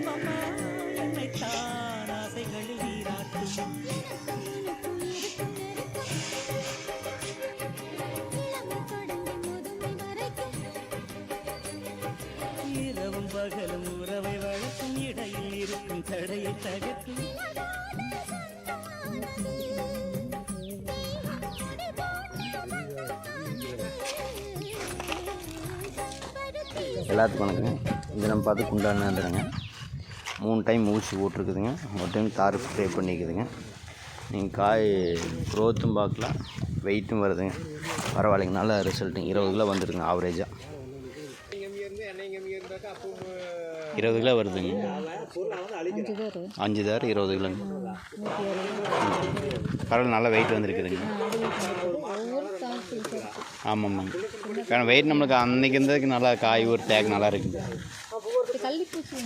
அம்மம்மா தான் ஆசைகளில் நீராட்டும். இரவும் பகலும் உறவை வளர்க்கும் இடையில் இருக்கும் தடையை தகர்க்கும். எல்லாத்துக்கும் வணக்கங்க. இது நம்ம பார்த்து குண்டான குண்டானதுங்க மூணு டைம் ஊசி போட்டிருக்குதுங்க. ஒரு டைம் தார் ஸ்ப்ரே பண்ணிக்குதுங்க. நீங்கள் காய் க்ரோத்தும் பார்க்கலாம். வெயிட்டும் வருதுங்க. பரவாயில்லைங்க. நல்ல ரிசல்ட்டுங்க இருபது கிலோ வந்துருங்க ஆவரேஜாக இருபது கிலோ வருதுங்க. அஞ்சு தார் இருபது கிலோங்க. பரவாயில்ல நல்லா வெயிட் வந்துருக்குதுங்க. ஆமாம்மாங்க ஏன்னா வெயிட் நம்மளுக்கு அன்னைக்கு இருந்ததுக்கு நல்லா காய் ஒரு டேக் நல்லா இருக்குங்க. கள்ளிப்பூச்சி